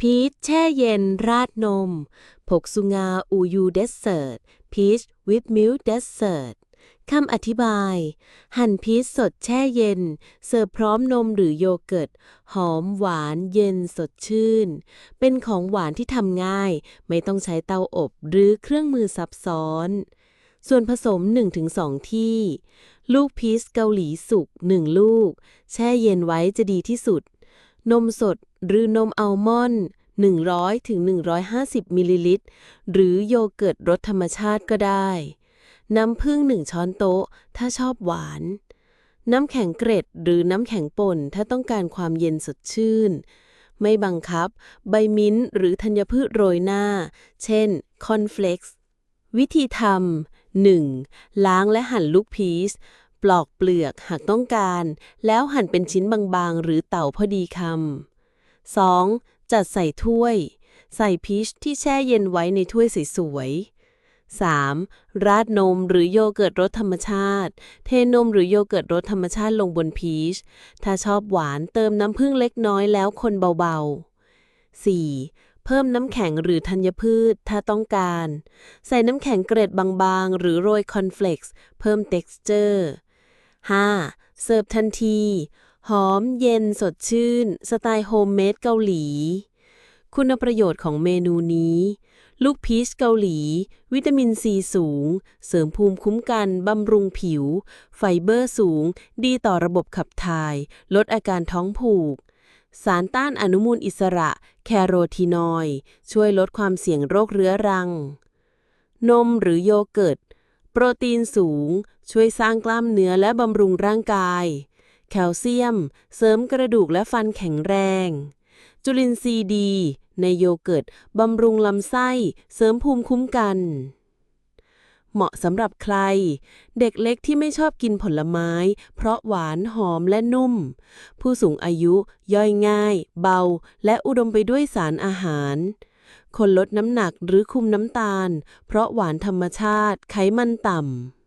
พีชแช่เย็นราดนม ผกสุงาอูยูเดสเซอร์ตพีชวิ h มิลเดสเซอร์ตคำอธิบาย หั่นพีชสดแช่เย็น เสิร์ฟพร้อมนมหรือโยเกิร์ต หอมหวานเย็นสดชื่น เป็นของหวานที่ทำง่าย ไม่ต้องใช้เตาอบหรือเครื่องมือซับซ้อน ส่วนผสม 1-2 ที่ ลูกพีชเกาหลีสุก 1 ลูก แช่เย็นไว้จะดีที่สุด นมสดหรือนมอัลมอนด์100ถึง150 มิลลิลิตร หรือโยเกิร์ตรสธรรมชาติก็ได้ น้ำผึ้ง1ช้อนโต๊ะ ถ้าชอบหวาน น้ำแข็งเกร็ดหรือน้ำแข็งป่น ถ้าต้องการความเย็นสดชื่น ไม่บังคับ ใบมิ้นท์หรือธัญพืชโรยหน้า เช่น คอนเฟล็กซ์ วิธีทำ 1. ล้างและหั่นลูกพีช ปลอกเปลือกหากต้องการ แล้วหั่นเป็นชิ้นบางๆ หรือเต่าพอดีคำ 2. จัดใส่ถ้วย ใส่พีชที่แช่เย็นไว้ในถ้วยสวยๆ 3. ราดนมหรือโยเกิร์ตรสธรรมชาติ เทนมหรือโยเกิร์ตรสธรรมชาติลงบนพีช ถ้าชอบหวานเติมน้ำผึ้งเล็กน้อยแล้วคนเบาๆ 4. เพิ่มน้ำแข็งหรือธัญพืชถ้าต้องการ ใส่น้ำแข็งเกรดบางๆ หรือโรยคอนเฟล็กซ์เพิ่ม texture 5. เสิร์ฟทันที หอมเย็นสดชื่น สไตล์โฮมเมดเกาหลี คุณประโยชน์ของเมนูนี้ ลูกพีชเกาหลี วิตามินซีสูง เสริมภูมิคุ้มกันบำรุงผิว ไฟเบอร์สูง ดีต่อระบบขับถ่าย ลดอาการท้องผูก สารต้านอนุมูลอิสระ แคโรทีนอยด์ช่วยลดความเสี่ยงโรคเรื้อรังนมหรือโยเกิร์ต โปรตีนสูง ช่วยสร้างกล้ามเนื้อและบำรุงร่างกาย แคลเซียม เสริมกระดูกและฟันแข็งแรง จุลินทรีย์ดี ในโยเกิร์ตบำรุงลำไส้ เสริมภูมิคุ้มกัน เหมาะสำหรับใคร เด็กเล็กที่ไม่ชอบกินผลไม้ เพราะหวานหอมและนุ่ม ผู้สูงอายุย่อยง่าย เบา และอุดมไปด้วยสารอาหาร คนลดน้ำหนักหรือคุมน้ำตาล เพราะหวานธรรมชาติไขมันต่ำ